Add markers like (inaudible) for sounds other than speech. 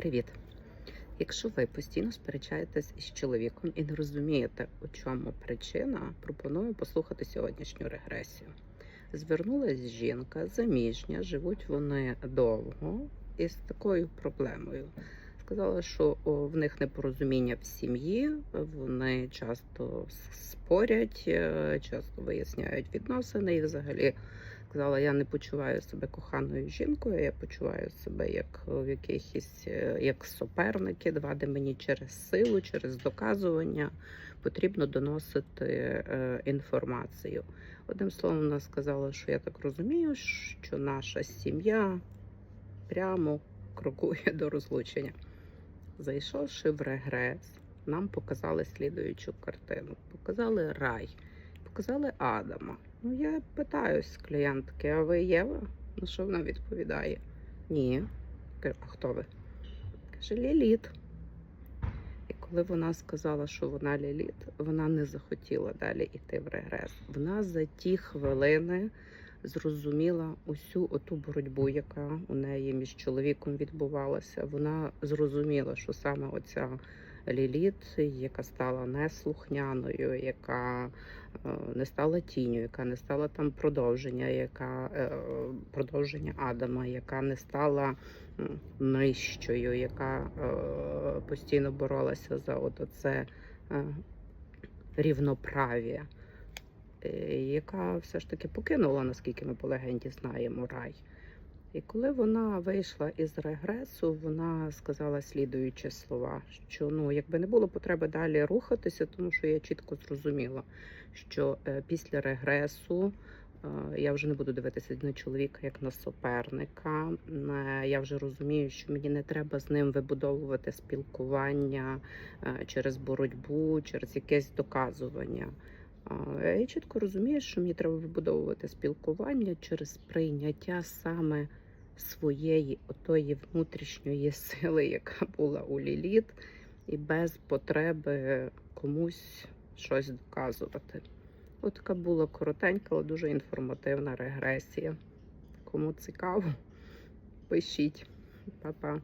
Привіт! Якщо ви постійно сперечаєтесь із чоловіком і не розумієте, у чому причина, пропоную послухати сьогоднішню регресію. Звернулась жінка, заміжня, живуть вони довго із такою проблемою. Сказала, що в них непорозуміння в сім'ї, вони часто спорять, е, часто виясняють відносини і взагалі сказала, я не почуваю себе коханою жінкою, я почуваю себе як в якихось е, як суперники, два, де мені через силу, через доказування потрібно доносити е, інформацію. Одним словом, вона сказала, що я так розумію, що наша сім'я прямо крокує до розлучення. Зайшовши в регрес, нам показали слідуючу картину. Показали рай, показали Адама. Ну, я питаюсь клієнтки, а ви Єва? На що вона відповідає? Ні. Кажу, а хто ви? Каже, Ліліт. І коли вона сказала, що вона Ліліт, вона не захотіла далі йти в регрес. Вона за ті хвилини зрозуміла усю оту боротьбу, яка у неї між чоловіком відбувалася. Вона зрозуміла, що саме оця Ліліт, яка стала неслухняною, яка е, не стала тінню, яка не стала там продовження, яка е, продовження Адама, яка не стала нижчою, яка е, постійно боролася за от оце рівноправ'я, яка все ж таки покинула, наскільки ми по легенді знаємо, рай. І коли вона вийшла із регресу, вона сказала слідуючі слова: що ну, якби не було потреби далі рухатися, тому що я чітко зрозуміла, що е, після регресу е, я вже не буду дивитися на чоловіка як на суперника. Е, Я вже розумію, що мені не треба з ним вибудовувати спілкування е, через боротьбу, через якесь доказування. Я чітко розумію, що мені треба вибудовувати спілкування через прийняття саме своєї отої внутрішньої (laughs) сили, яка була у Ліліт, і без потреби комусь щось доказувати. От така була коротенька, але дуже інформативна регресія. Кому цікаво, пишіть. Па-па.